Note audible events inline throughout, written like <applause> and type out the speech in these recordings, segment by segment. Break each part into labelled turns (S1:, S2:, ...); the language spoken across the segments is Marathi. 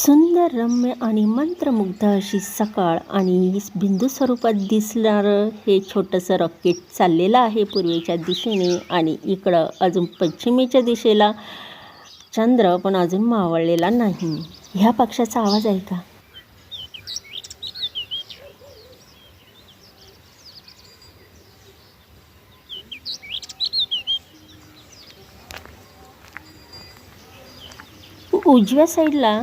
S1: सुंदर रम्य आणि मंत्रमुग्ध अशी सकाळ आणि बिंदू स्वरूपात दिसणारं हे छोटंसं रॉकेट चाललेलं आहे पूर्वेच्या दिशेने आणि इकडं अजून पश्चिमेच्या दिशेला चंद्र पण अजून मावळलेला नाही. ह्या पक्षाचा आवाज आहे का? उजव्या साईडला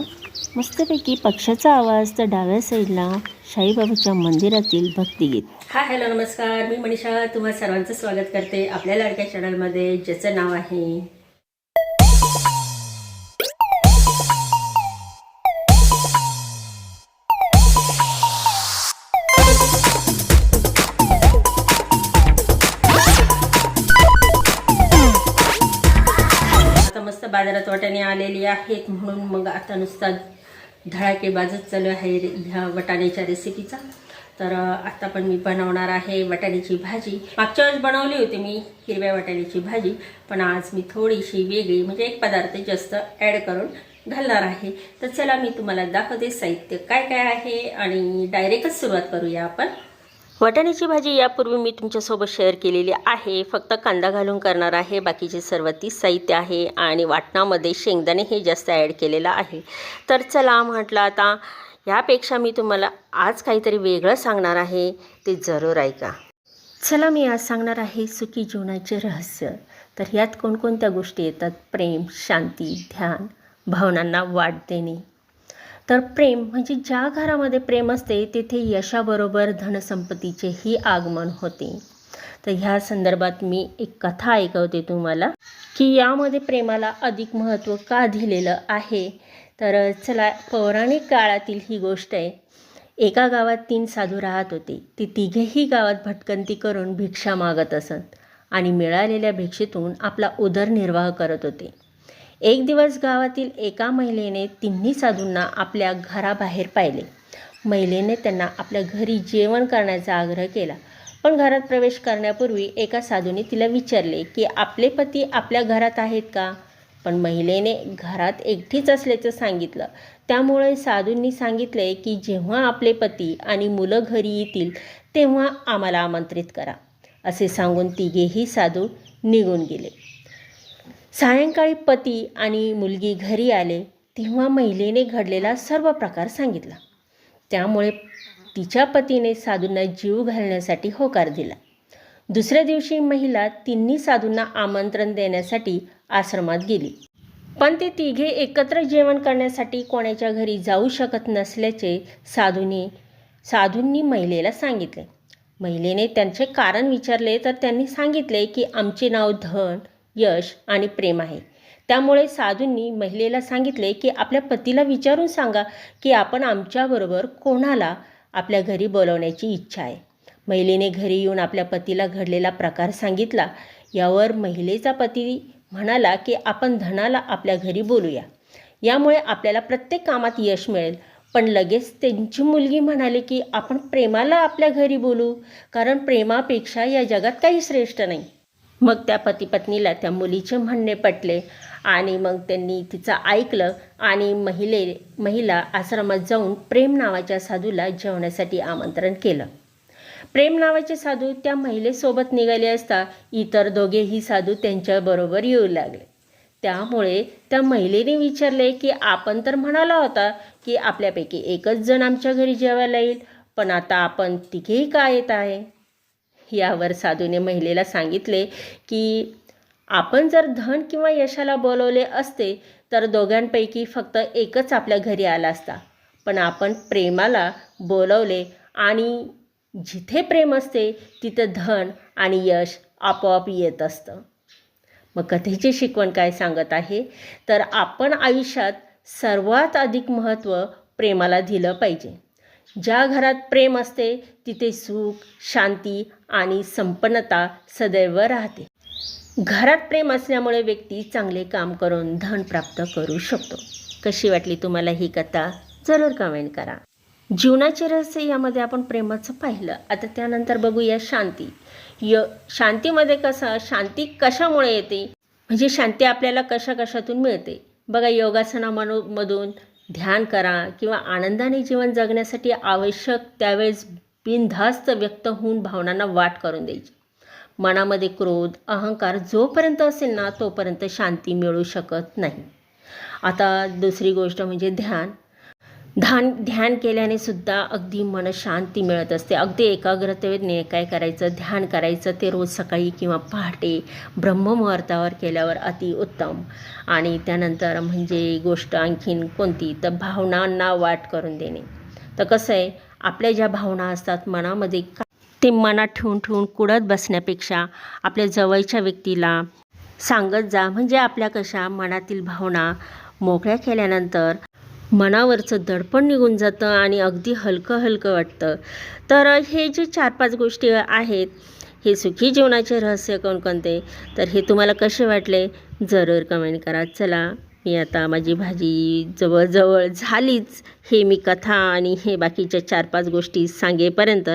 S1: मस्तपैकी पक्षाचा आवाज तर डाव्या साईडला साईबाबाच्या मंदिरातील भक्तिगीत. हा हॅलो नमस्कार. मी मनीषा तुम्हा सर्वांचं स्वागत करते आपल्या लाडक्या चॅनलमध्ये ज्याचं नाव आहे आता मस्त बाजारात वाट्याने आलेली आहेत म्हणून मग आता नुसता धडाके बाजत चालू आहे ह्या वटाण्याच्या रेसिपीचा तर आता पण मी बनवणार आहे वटाण्याची भाजी. मागच्या वेळेस बनवली होती मी हिरव्या वटाण्याची भाजी. पण आज मी थोडीशी वेगळी म्हणजे एक पदार्थ जास्त ॲड करून घालणार आहे. तर चला मी तुम्हाला दाखवते साहित्य काय काय आहे आणि डायरेक्टच सुरुवात करूया आपण. वाटाण्याची भाजी यापूर्वी मी तुमच्यासोबत शेअर केलेली आहे. फक्त कांदा घालून करणार आहे. बाकीचे सर्व तीच साहित्य आहे आणि वाटणामध्ये शेंगदाणे हे जास्त ॲड केलेलं आहे. तर चला म्हटलं आता यापेक्षा मी तुम्हाला आज काहीतरी वेगळं सांगणार आहे. ते जरूर ऐका. चला मी आज सांगणार आहे सुखी जीवनाचे रहस्य. तर ह्यात कोणकोणत्या गोष्टी येतात? प्रेम शांती ध्यान भावनांना वाट देणे. तर प्रेम म्हणजे ज्या घरामध्ये प्रेम असते तेथे यशाबरोबर धनसंपत्तीचेही आगमन होते. तर ह्या संदर्भात मी एक कथा ऐकवते तुम्हाला की यामध्ये प्रेमाला अधिक महत्त्व का दिलेलं आहे? तर चला पौराणिक काळातील ही गोष्ट आहे. एका गावात तीन साधू राहत होते. ते तिघेही गावात भटकंती करून भिक्षा मागत असत आणि मिळालेल्या भिक्षेतून आपला उदरनिर्वाह करत होते. एक दिवस गावातील एका महिलेने तिन्ही साधूंना आपल्या घराबाहेर पाहिले. महिलेने त्यांना आपल्या घरी जेवण करण्याचा आग्रह केला. पण घरात प्रवेश करण्यापूर्वी एका साधूने तिला विचारले की आपले पती आपल्या घरात आहेत का? पण महिलेने घरात एकटीच असल्याचं सांगितलं. त्यामुळे साधूंनी सांगितले की जेव्हा आपले पती आणि मुलं घरी येतील तेव्हा आम्हाला आमंत्रित करा. असे सांगून तिघेही साधू निघून गेले. सायंकाळी पती आणि मुलगी घरी आले तेव्हा महिलेने घडलेला सर्व प्रकार सांगितला. त्यामुळे तिच्या पतीने साधूंना जीव घालण्यासाठी होकार दिला. दुसऱ्या दिवशी महिला तिन्ही साधूंना आमंत्रण देण्यासाठी आश्रमात गेली. पण ते तिघे एकत्र जेवण करण्यासाठी कोणाच्या घरी जाऊ शकत नसल्याचे साधूने साधूंनी महिलेला सांगितले. महिलेने त्यांचे कारण विचारले तर त्यांनी सांगितले की आमचे नाव धन यश आणि प्रेम आहे. त्यामुळे साधूंनी महिलेला सांगितले की आपल्या पतीला विचारून सांगा की आपण आमच्याबरोबर कोणाला आपल्या घरी बोलवण्याची इच्छा आहे. महिलेने घरी येऊन आपल्या पतीला घडलेला प्रकार सांगितला. यावर महिलेचा पती म्हणाला की आपण धनाला आपल्या घरी बोलूया. यामुळे आपल्याला प्रत्येक कामात यश मिळेल. पण लगेच त्यांची मुलगी म्हणाली की आपण प्रेमाला आपल्या घरी बोलू. कारण प्रेमापेक्षा या जगात काही श्रेष्ठ नाही. मग त्या पतीपत्नीला त्या मुलीचे म्हणणे पटले आणि मग त्यांनी तिचं ऐकलं आणि महिले महिला आश्रमात जाऊन प्रेम नावाच्या साधूला जेवण्यासाठी आमंत्रण केलं. प्रेम नावाचे साधू त्या महिलेसोबत निघाले असता इतर दोघेही साधू त्यांच्याबरोबर येऊ लागले. त्यामुळे त्या महिलेने विचारले की आपण तर म्हणाला होता की आपल्यापैकी एकच जण आमच्या घरी जेवायला येईल पण आता आपण तिघेही का येत आहे? यावर साधूने महिलेला सांगितले की आपण जर धन किंवा यशाला बोलवले असते तर दोघांपैकी फक्त एकच आपल्या घरी आला असता. पण आपण प्रेमाला बोलवले आणि जिथे प्रेम असते तिथं धन आणि यश आपोआप येत असतं. मग कथेची शिकवण काय सांगत आहे? तर आपण आयुष्यात सर्वात अधिक महत्त्व प्रेमाला दिलं पाहिजे. ज्या घरात प्रेम असते तिथे सुख शांती आणि संपन्नता सदैव राहते. घरात प्रेम असल्यामुळे व्यक्ती चांगले काम करून धन प्राप्त करू शकतो. कशी वाटली तुम्हाला ही कथा? जरूर कमेंट करा. जीवनाचे रहस्य यामध्ये आपण प्रेमाचं पाहिलं. आता त्यानंतर बघूया शांती. य शांतीमध्ये कसं शांती कशामुळे येते? म्हणजे शांती आपल्याला कशा कशातून मिळते? बघा योगासनामधून ध्यान करा किंवा आनंदाने जीवन जगण्यासाठी आवश्यक त्यावेळेस बिनधास्त व्यक्त होऊन भावनांना वाट करून द्यायची. मनामध्ये क्रोध अहंकार जोपर्यंत असेल ना तोपर्यंत शांती मिळू शकत नाही. आता दुसरी गोष्ट म्हणजे ध्यान. ध्यान ध्यान केल्याने सुद्धा अगदी मन शांती मिळत असते. अगदी एकाग्रतेने काय करायचं? ध्यान करायचं. ते रोज सकाळी किंवा पहाटे ब्रह्ममुहूर्तावर केल्यावर अति उत्तम. आणि त्यानंतर म्हणजे गोष्ट आणखीन कोणती? तर भावनांना वाट करून देणे. तर कसं आहे? आपल्या ज्या भावना असतात मनामध्ये ते मनात ठेवून ठेवून कुडत बसण्यापेक्षा आपल्या जवळच्या व्यक्तीला सांगत जा. म्हणजे आपल्या कशा मनातील भावना मोकळ्या केल्यानंतर मनावरचं दडपण निघून जातं आणि अगदी हलकं हलकं वाटतं. तर हे जे चार पाच गोष्टी आहेत हे सुखी जीवनाचे रहस्य कोणकोणते तर हे तुम्हाला कसे वाटले? जरूर कमेंट करा. चला मी आता माझी भाजी जवळजवळ झालीच. हे मी कथा आणि हे बाकीच्या चार पाच गोष्टी सांगेपर्यंत.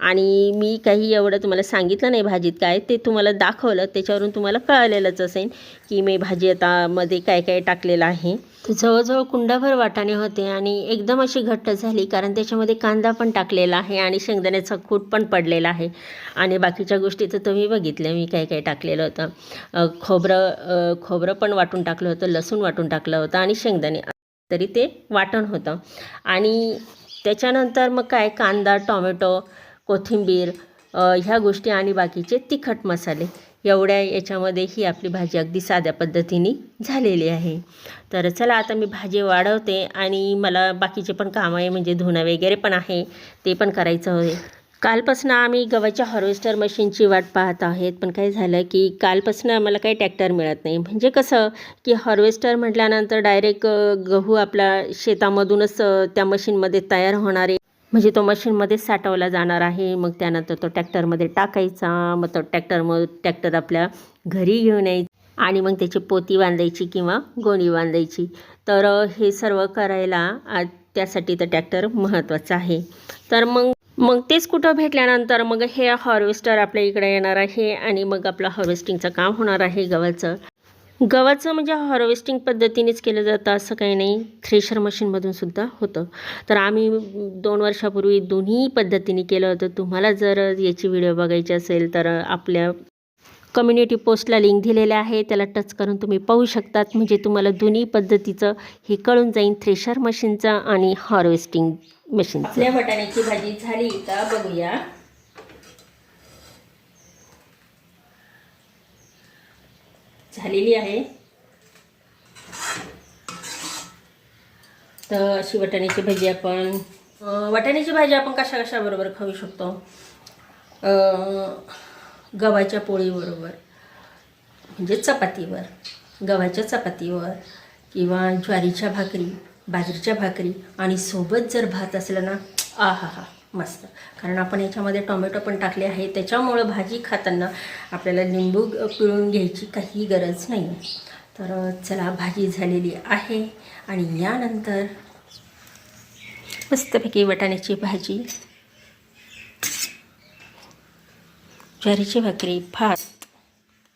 S1: आणि मी काही एवढं तुम्हाला सांगितलं नाही भाजीत काय ते तुम्हाला दाखवलं त्याच्यावरून तुम्हाला कळलेलंच असेल की मी भाजी आता मध्ये काय काय टाकलेलं आहे. जवळजवळ कुंडाभर वाटाणे होते आणि एकदम अशी घट्ट झाली कारण त्याच्यामध्ये कांदा पण टाकलेला आहे आणि शेंगदाण्याचा कूट पण पडलेला आहे. आणि बाकीच्या गोष्टी तर तुम्ही बघितल्या मी काय काय टाकलेलं होतं. खोबरं खोबरं पण वाटून टाकलं होतं लसूण वाटून टाकलं होतं आणि शेंगदाणे. तरी ते वाटण होतं. आणि त्याच्यानंतर मग काय कांदा टॉमॅटो कोथिंबीर ह्या गोष्टी आणि बाकीचे तिखट मसाले. एवढ्या याच्यामध्ये ही आपली भाजी अगदी साध्या पद्धतीने झालेली आहे. तर चला आता मी भाजी वाढवते आणि मला बाकीचे पण काम आहे म्हणजे धुणं वगैरे पण आहे ते पण करायचं आहे. कालपासून आम्ही गव्हाच्या हार्वेस्टर मशीनची वाट पाहत आहेत पण काय झालं की कालपासून आम्हाला काही ट्रॅक्टर मिळत नाही. म्हणजे कसं की हार्वेस्टर म्हटल्यानंतर डायरेक्ट गहू आपला शेतामधूनच त्या मशीनमध्ये तयार होणारे म्हणजे तो मशीनमध्ये साठवला जाणार आहे मग त्यानंतर तो ट्रॅक्टरमध्ये टाकायचा मग तो ट्रॅक्टर मग ट्रॅक्टर आपल्या घरी घेऊन यायचं आणि मग त्याची पोती बांधायची किंवा गोणी बांधायची. तर हे सर्व करायला त्यासाठी तर ट्रॅक्टर महत्त्वाचं आहे. तर मग मग तेच कुठं भेटल्यानंतर मग हे हार्वेस्टर आपल्या इकडे येणार आहे आणि मग आपलं हार्वेस्टिंगचं काम होणार आहे गव्हाचं. गव्हाचं म्हणजे हार्वेस्टिंग पद्धतीनेच केलं जातं असं काही नाही. थ्रेशर मशीनमधून सुद्धा होतं. तर आम्ही दोन वर्षापूर्वी दोन्ही पद्धतीने केलं होतं. तुम्हाला जर याची व्हिडिओ बघायची असेल तर आपल्या कम्युनिटी पोस्टला लिंक दिलेल्या आहे. त्याला टच करून तुम्ही पाहू शकतात. म्हणजे तुम्हाला दोन्ही पद्धतीचं हे कळून जाईल थ्रेशर मशीनचं आणि हार्वेस्टिंग मशीन आपल्या वाटाण्याची भाजी झाली का बघूया. झालेली आहे. तर अशी वाटाण्याची भाजी आपण वाटाण्याची भाजी आपण कशा कशाबरोबर खाऊ शकतो? गव्हाच्या पोळीबरोबर म्हणजे चपातीवर गव्हाच्या चपातीवर किंवा ज्वारीच्या भाकरी बाजरीच्या भाकरी आणि सोबत जर भात असलं ना आ हा हा मस्त. कारण आपण याच्यामध्ये टोमॅटो पण टाकले आहे त्याच्यामुळं भाजी खाताना आपल्याला लिंबू पिळून घ्यायची काही गरज नाही. तर चला भाजी झालेली आहे आणि यानंतर मस्तपैकी वाटाण्याची भाजी. ज्वारीची भाकरी भात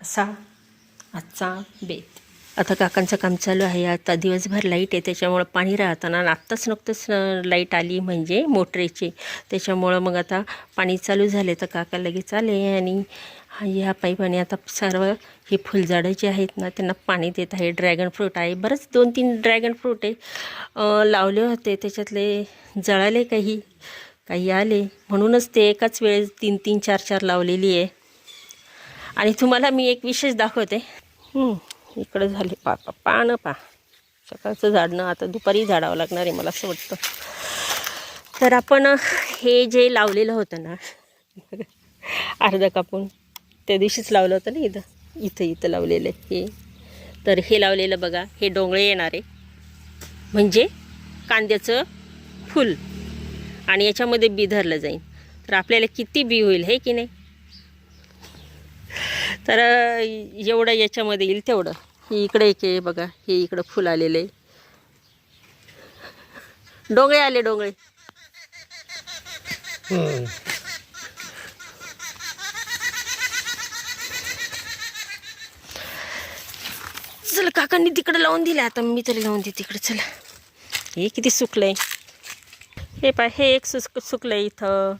S1: असा आजचा बेत. आता काकांचं काम चालू आहे. आता दिवसभर लाइट आहे. त्याच्यामुळं पाणी राहताना आणि आत्ताच नुकतंच लाइट आली म्हणजे मोटरेची. त्याच्यामुळं मग आता पाणी चालू झाले तर काका लगेच आले आणि ह्या पाईपाने आता सर्व ही फुलझाडं जे आहेत ना त्यांना पाणी देत आहे. ड्रॅगन फ्रूट आहे. बरंच दोन तीन ड्रॅगन फ्रूट आहे लावले होते. त्याच्यातले जळाले काही. काही आले. म्हणूनच ते एकाच वेळेस तीन तीन चार चार लावलेली आहे. आणि तुम्हाला मी एक विशेष दाखवते. इकडं झाले. पा पा पानं पा. सकाळचं झाडणं आता दुपारी झाडावं लागणार आहे मला असं वाटतं. तर आपण हे जे लावलेलं होतं ना <laughs> अर्धा कापून त्या दिवशीच लावलं होतं ना इथं. इथं इथं लावलेलं हे. तर हे लावलेलं बघा हे डोंगळे येणारे. म्हणजे कांद्याचं फुल. आणि याच्यामध्ये बी धरलं जाईल. तर आपल्याला किती बी होईल हे की नाही? तर एवढं याच्यामध्ये येईल तेवढं. हे इकडे एक आहे बघा हे इकडं फुल आलेलं आहे. डोंगळे आले डोंगळे. चला काकांनी तिकडे लावून दिले. आता मी तरी लावून दे तिकडे चला. हे किती सुकलंय. हे पाय हे एक सुक आहे इथं.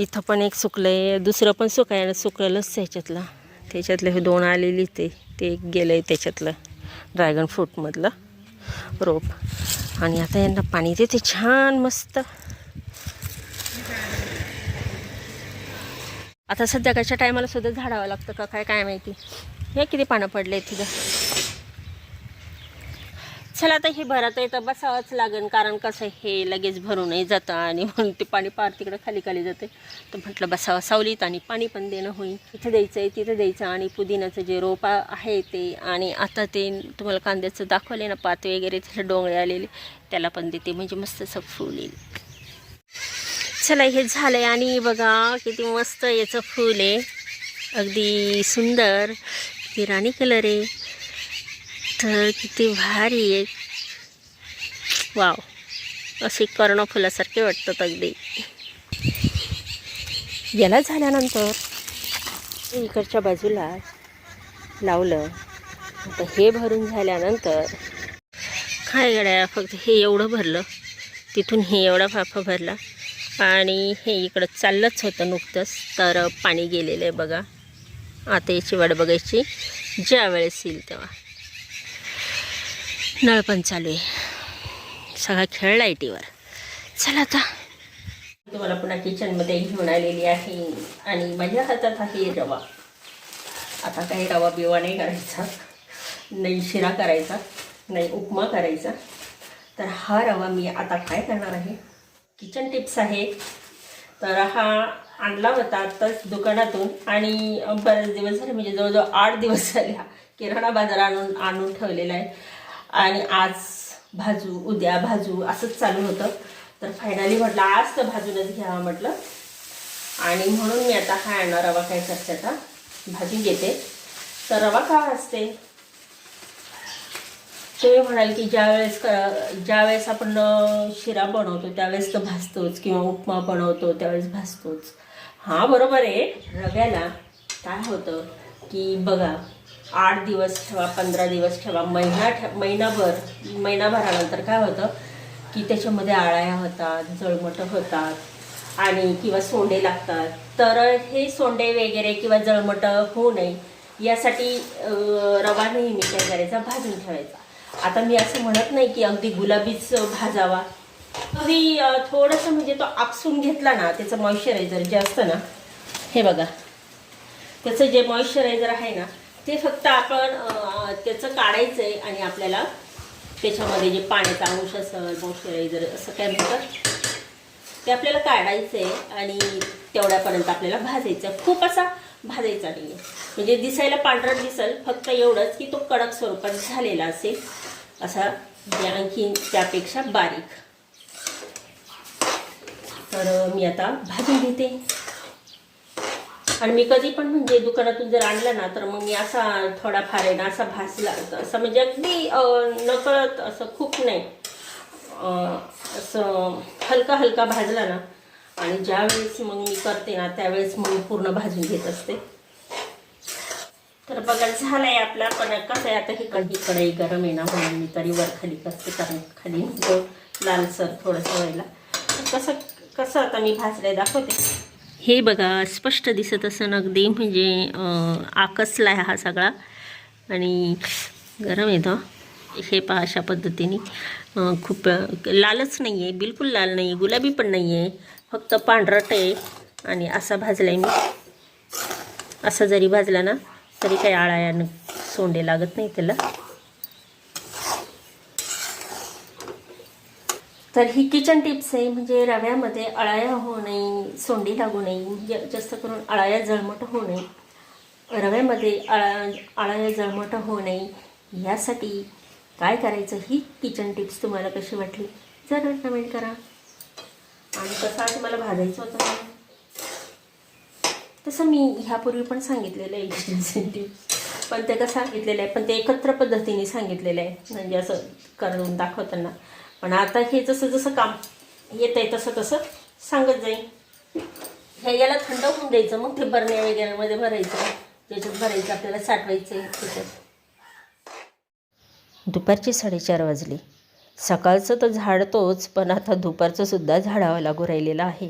S1: इथं पण एक सुकलं आहे दुसरं पण सुकाय सुकलेलंच त्याच्यातलं. त्याच्यातलं हे दोन आलेली ते. ते एक गेलं आहे त्याच्यातलं ड्रॅगन फ्रूटमधलं रोप. आणि आता यांना पाणी देते. छान मस्त. आता संध्याकाळच्या टायमाला सुद्धा झाडावं लागतं का? काय काय माहिती? हे किती पानं पडले तिथं चला आता हे भरत आहे तर बसावंच लागेल कारण कसं आहे, हे लगेच भरूनही जातं आणि म्हणून ते पाणी पार तिकडं खाली खाली जाते. तर म्हटलं बसावं सावलीत आणि पाणी पण देणं होईल. इथं द्यायचं आहे तिथं द्यायचं आणि पुदिन्याचं जे रोप आहे ते आणि आता ते तुम्हाला कांद्याचं दाखवले ना पात वगैरे तिथं डोंगळे आलेले त्याला पण देते म्हणजे मस्त असं फूल येईल. चला हे झालं आहे आणि बघा किती मस्त याचं फूल आहे. अगदी सुंदर. किती राणी कलर आहे. तर किती भारी आहे. वाव असे कर्णफुलासारखे वाटतात अगदी. याला झाल्यानंतर इकडच्या बाजूला लावलं. आता हे भरून झाल्यानंतर काय गड्या फक्त हे एवढं भरलं. तिथून हे एवढा फाफा भरला. आणि हे इकडं चाललंच होतं नुकतंच. तर पाणी गेलेलं आहे बघा. आता याची वाट बघायची. ज्या वेळेस येईल तेव्हा. नळ पण चालू आहे. सगळा खेळ लाईटीवर चला आता. तुम्हाला पुन्हा किचनमध्ये घेऊन आलेली आहे. आणि माझ्या हातात आहे रवा. आता काही रवा बिवा नाही करायचा. नाही शिरा करायचा. नाही उपमा करायचा. तर हा रवा मी आता काय करणार आहे? किचन टिप्स आहे. तर हा आणला होता आत्ताच दुकानातून. आणि बरेच दिवस झाले म्हणजे जवळजवळ आठ दिवस झाले हा किराणा बाजार आणून आणून ठेवलेला आहे. आणि आज भाजू उद्या भाजू असंच चालू होतं. तर फायनली म्हटलं आज तर भाजूनच घ्यावा म्हटलं. आणि म्हणून मी आता हा आणणार रवा काय करते आता. भाजी घेते. तर रवा का भाजते तुम्ही म्हणाल की ज्यावेळेस क- ज्यावेळेस आपण शिरा बनवतो त्यावेळेस तर भाजतोच किंवा उपमा बनवतो त्यावेळेस भाजतोच. हां बरोबर आहे. रव्याला काय होतं की बघा आठ दिवस ठेवा पंधरा दिवस ठेवा. महिना ठे महिनाभर महिनाभरानंतर काय होतं की त्याच्यामध्ये आळ्या होतात जळमटं होतात आणि किंवा सोंडे लागतात. तर हे सोंडे वगैरे किंवा जळमटं होऊ नये यासाठी रवा नेहमी काय करायचा भाजून ठेवायचा. आता मी असं म्हणत नाही की अगदी गुलाबीच भाजावा. अगदी थोडंसं म्हणजे तो आपसून घेतला ना त्याचं मॉइश्चरायझर जे असतं ना हे बघा. त्याचं जे मॉइश्चरायझर आहे ना ते फक्त आपण त्याचं काढायचं आहे आणि आपल्याला त्याच्यामध्ये जे पाण्याचा अंश असं मॉइश्चरायझर असं काय म्हणतात? ते आपल्याला काढायचं आहे आणि तेवढ्यापर्यंत आपल्याला भाजायचं आहे खूप असा भाजायचा नाही आहे म्हणजे दिसायला पांढरा दिसेल फक्त एवढंच की तो कडक स्वरूपात झालेला असेल. असा आणखी त्यापेक्षा बारीक. तर मी आता भाजून घेते. आणि मी कधी पण म्हणजे दुकानातून जर आणला ना तर मग मी असा थोडाफार आहे ना असा भासला असं म्हणजे अगदी नकळत असं खूप नाही. असं हलका हलका भाजला ना आणि ज्यावेळेस मग मी करते ना त्यावेळेस मग मी पूर्ण भाजून घेत असते. तर बघा झालंय आपला पण कसं आहे आता ही कढी कढई गरम आहे ना म्हणून मी तरी वर खाली करते कारण खाली लालसर थोडंसं व्हायला. कसं कसं आता मी भाजलंय दाखवते. हे बघा स्पष्ट दिसत असं अगदी म्हणजे आकसला आहे हा सगळा. आणि गरम येतो हे पहा अशा पद्धतीने. खूप लालच नाही आहे बिलकुल लाल नाही आहे गुलाबी पण नाही आहे फक्त पांढरट आहे. आणि असा भाजला आहे मी. असा जरी भाजला ना तरी काही आळायानं सोंडे लागत नाही त्याला. तर ही किचन टिप्स आहे म्हणजे रव्यामध्ये अळाया होऊ नये सोंडी लागू नये म्हणजे जास्त करून अळाया जळमट होऊ नये रव्यामध्ये अळा अळाया जळमट होऊ नये यासाठी काय करायचं ही किचन टिप्स तुम्हाला कशी वाटली? जरा कमेंट करा. आणि कसं तुम्हाला भाजायचं होतं तसं मी ह्यापूर्वी पण सांगितलेलं आहे किचन टिप्स पण ते कसं सांगितलेलं आहे पण ते एकत्र पद्धतीने सांगितलेलं आहे म्हणजे असं करून दाखवताना. पण आता हे जसं जसं काम येत आहे तसं तसं सांगत जाईल हे याला थंड होऊन द्यायचं मग ते बरण्या वगैरेमध्ये भरायचं. त्याच्यात भरायचं आपल्याला साठवायचं आहे त्याच्यात. दुपारचे साडेचार वाजले. सकाळचं तर झाडतोच पण आता दुपारचं सुद्धा झाडावं लागू राहिलेलं आहे.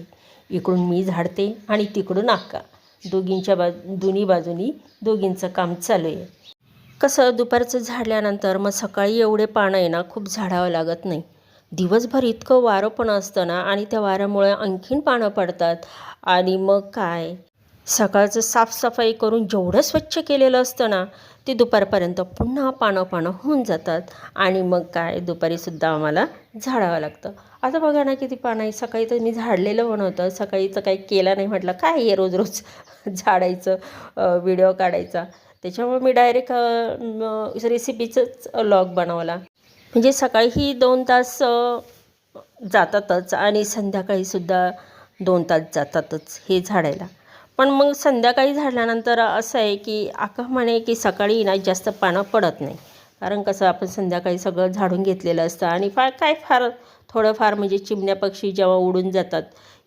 S1: इकडून मी झाडते आणि तिकडून आक्का. दोघींच्या बा दोन्ही बाजूनी दोघींचं काम चालू आहे. कसं दुपारचं झाडल्यानंतर मग सकाळी एवढे पानं आहे ना खूप झाडावं लागत नाही. दिवसभर इतकं वारं पण असतं ना आणि त्या वाऱ्यामुळे आणखीन पानं पडतात. आणि मग काय? सकाळचं साफसफाई करून जेवढं स्वच्छ केलेलं असतं ना ते दुपारपर्यंत पुन्हा पानं पानं होऊन जातात. आणि मग काय? दुपारीसुद्धा आम्हाला झाडावं लागतं. आता बघा ना किती पानं आहे. सकाळी तर मी झाडलेलं पण होतं सकाळी तर काही केलं नाही म्हटलं काय आहे रोज रोज <laughs> झाडायचं व्हिडिओ काढायचा. त्याच्यामुळे मी डायरेक्ट रेसिपीचंच लॉग बनवला. म्हणजे सकाळीही दोन तास जातातच आणि संध्याकाळीसुद्धा दोन तास जातातच हे झाडायला. पण मग संध्याकाळी झाडल्यानंतर असं आहे की आका म्हणे की सकाळी ना जास्त पानं पडत नाही. कारण कसं आपण संध्याकाळी सगळं झाडून घेतलेलं असतं आणि फार काय फार थोडंफार म्हणजे चिमण्या पक्षी जेव्हा उडून जातात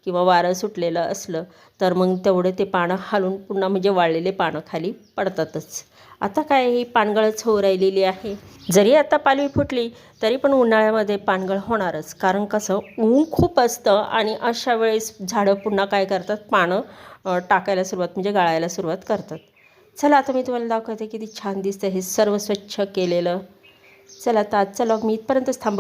S1: किंवा वारं सुटलेलं असलं तर मग तेवढे ते पानं हालून पुन्हा म्हणजे वाळलेले पानं खाली पडतातच. आता काय ही पानगळच होऊ राहिलेली आहे? जरी आता पालवी फुटली तरी पण उन्हाळ्यामध्ये पानगळ होणारच. कारण कसं ऊन खूप असतं आणि अशा वेळेस झाडं पुन्हा काय करतात? पानं टाकायला सुरुवात म्हणजे गाळायला सुरुवात करतात. चला आता मी तुम्हाला दाखवते किती छान दिसतं हे सर्व स्वच्छ केलेलं. चला आता आजचा लॉग मी इथपर्यंतच थांबव